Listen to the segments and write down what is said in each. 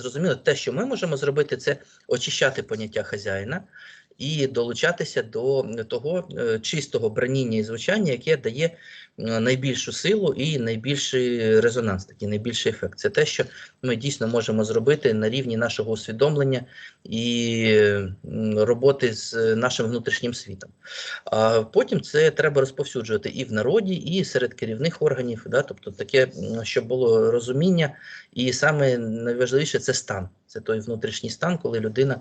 Зрозуміло, те, що ми можемо зробити, це очищати поняття хазяїна і долучатися до того е, чистого браніння і звучання, яке дає е, найбільшу силу і найбільший резонанс, такий найбільший ефект. Це те, що ми дійсно можемо зробити на рівні нашого усвідомлення і роботи з нашим внутрішнім світом. А потім це треба розповсюджувати і в народі, і серед керівних органів, да, тобто таке, щоб було розуміння. І саме найважливіше це стан. Це той внутрішній стан, коли людина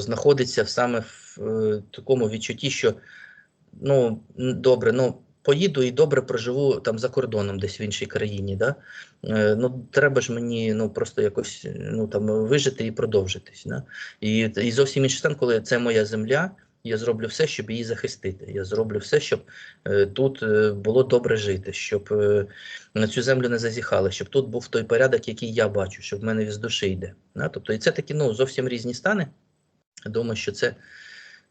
знаходиться саме в е, такому відчутті, що ну добре, ну поїду і добре проживу там за кордоном, десь в іншій країні. Да? Е, ну треба ж мені ну просто якось ну там вижити і продовжитись. Да? І, і зовсім інший стан, коли це моя земля. Я зроблю все, щоб її захистити. Я зроблю все, щоб е, тут е, було добре жити, щоб е, на цю землю не зазіхали, щоб тут був той порядок, який я бачу, щоб в мене з душі йде. Да? Тобто, і це такі ну, зовсім різні стани. Думаю, що це,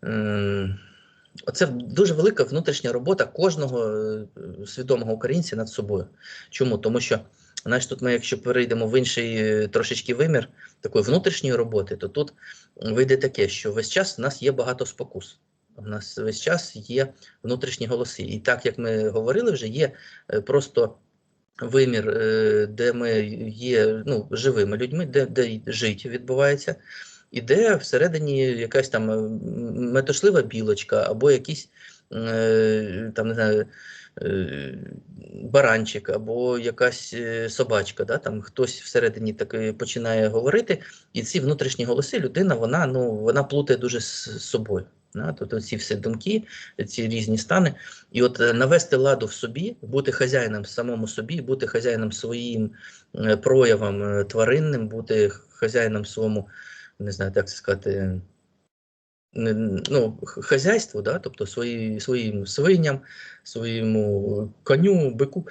ем, це дуже велика внутрішня робота кожного е, свідомого українця над собою. Чому? Тому що, знаєш, тут ми, якщо перейдемо в інший е, трошечки вимір такої внутрішньої роботи, то тут вийде таке, що весь час у нас є багато спокус. У нас весь час є внутрішні голоси. І так як ми говорили, вже є е, просто вимір, де ми є ну, живими людьми, де, де життя відбувається, і де всередині якась там е, м, метошлива білочка або якийсь е, там, не знаю, е, баранчик, або якась собачка, да, там хтось всередині так починає говорити, і ці внутрішні голоси людина вона, ну, вона плутає дуже з собою. Да? Тобто ці всі думки, ці різні стани. І от навести ладу в собі, бути хазяїном самому собі, бути хазяїном своїм проявам тваринним, бути хазяїном своєму, не знаю, як це сказати, ну, хазяйству, да? тобто свої, своїм свиням, своєму коню, бику,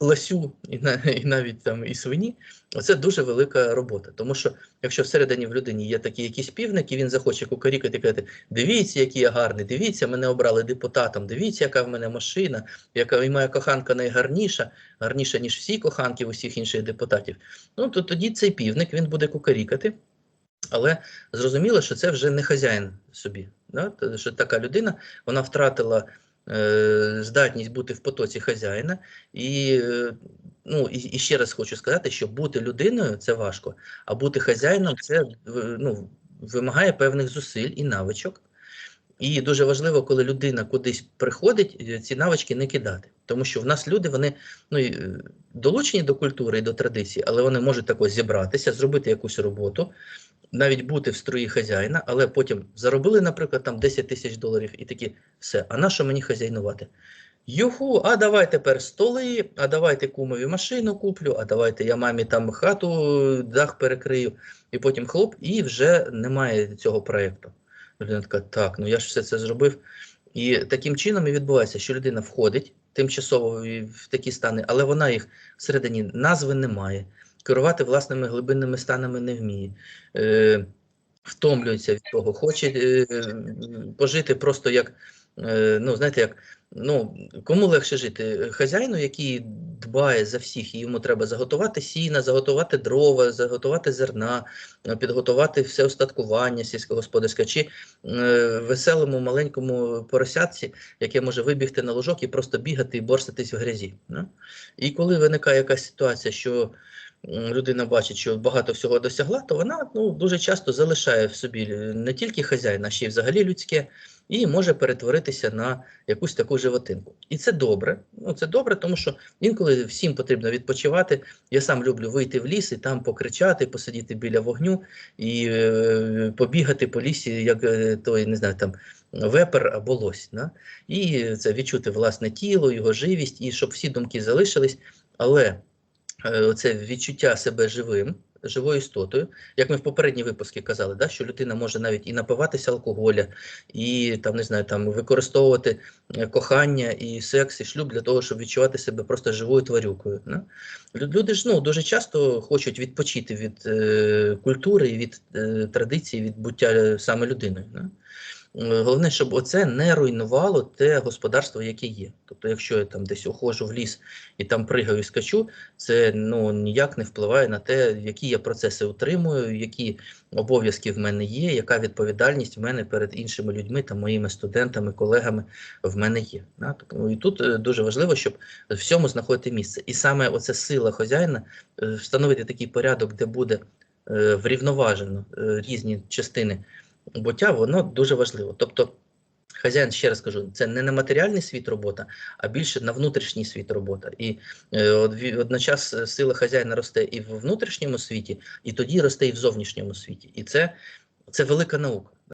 ласю і, і навіть там і свині. Оце дуже велика робота. Тому що якщо всередині в людині є такий якийсь півник, і він захоче кукарікати казати, дивіться, який я гарний, дивіться, мене обрали депутатом, дивіться, яка в мене машина, яка і моя коханка найгарніша, гарніша, ніж всі коханки усіх інших депутатів. Ну то тоді цей півник він буде кукарікати. Але зрозуміло, що це вже не хазяїн собі. Да? Що така людина вона втратила е, здатність бути в потоці хазяїна. І, е, ну, і, і ще раз хочу сказати, що бути людиною це важко, а бути хазяїном це ну, вимагає певних зусиль і навичок. І дуже важливо, коли людина кудись приходить, е, ці навички не кидати. Тому що в нас люди вони ну, е, долучені до культури і до традицій, але вони можуть також зібратися, зробити якусь роботу, навіть бути в строї хазяїна, але потім заробили, наприклад, там 10 тисяч доларів і такі, все, а на що мені хазяйнувати? Юху, а давай тепер столи, а давайте кумові машину куплю, а давайте я мамі там хату, дах перекрию, і потім хлоп, і вже немає цього проєкту. Людина така, так, ну я ж все це зробив. І таким чином і відбувається, що людина входить тимчасово в такі стани, але вона їх всередині назви не має, керувати власними глибинними станами не вміє. Е, втомлюється від того, хоче е, пожити просто як, е, ну, знаєте, як, ну, кому легше жити? Хазяїну, який дбає за всіх, і йому треба заготувати сіна, заготувати дрова, заготувати зерна, е, підготувати все остаткування сільськогосподарське, чи е, веселому маленькому поросятці, яке може вибігти на ложок і просто бігати і борститись в грязі. Да? І коли виникає якась ситуація, що людина бачить, що багато всього досягла, то вона ну, дуже часто залишає в собі е, не тільки хазяїна, а ще й взагалі людське, і може перетворитися на якусь таку животинку. І це добре. Ну, це добре, тому що інколи всім потрібно відпочивати. Я сам люблю вийти в ліс і там покричати, посидіти біля вогню і е, побігати по лісі, як е, той, не знаю, там вепер або лось. Да? І це відчути власне тіло, його живість, і щоб всі думки залишились. Але е, це відчуття себе живим, живою істотою, як ми в попередній випуску казали, да, що людина може навіть і напиватися алкоголя, і там не знаю, там використовувати е, кохання і секс, і шлюб для того, щоб відчувати себе просто живою тварюкою. Да? Люди ж ну дуже часто хочуть відпочити від е, культури, від е, традиції, від буття саме людиною. Да? Е, Головне, щоб оце не руйнувало те господарство, яке є. Тобто, якщо я там десь уходжу в ліс і там пригаю і скачу, це ну ніяк не впливає на те, які я процеси утримую, які обов'язки в мене є, яка відповідальність в мене перед іншими людьми та моїми студентами, колегами в мене є. І тут е, дуже важливо, щоб всьому знаходити місце. І саме оця сила хазяїна е, встановити такий порядок, де буде врівноважено різні частини буття, воно дуже важливо. Тобто, хазяїн, ще раз кажу, це не на матеріальний світ робота, а більше на внутрішній світ робота. І е, одночас е, сила хазяїна росте і в внутрішньому світі, і тоді росте і в зовнішньому світі. І це, це велика наука.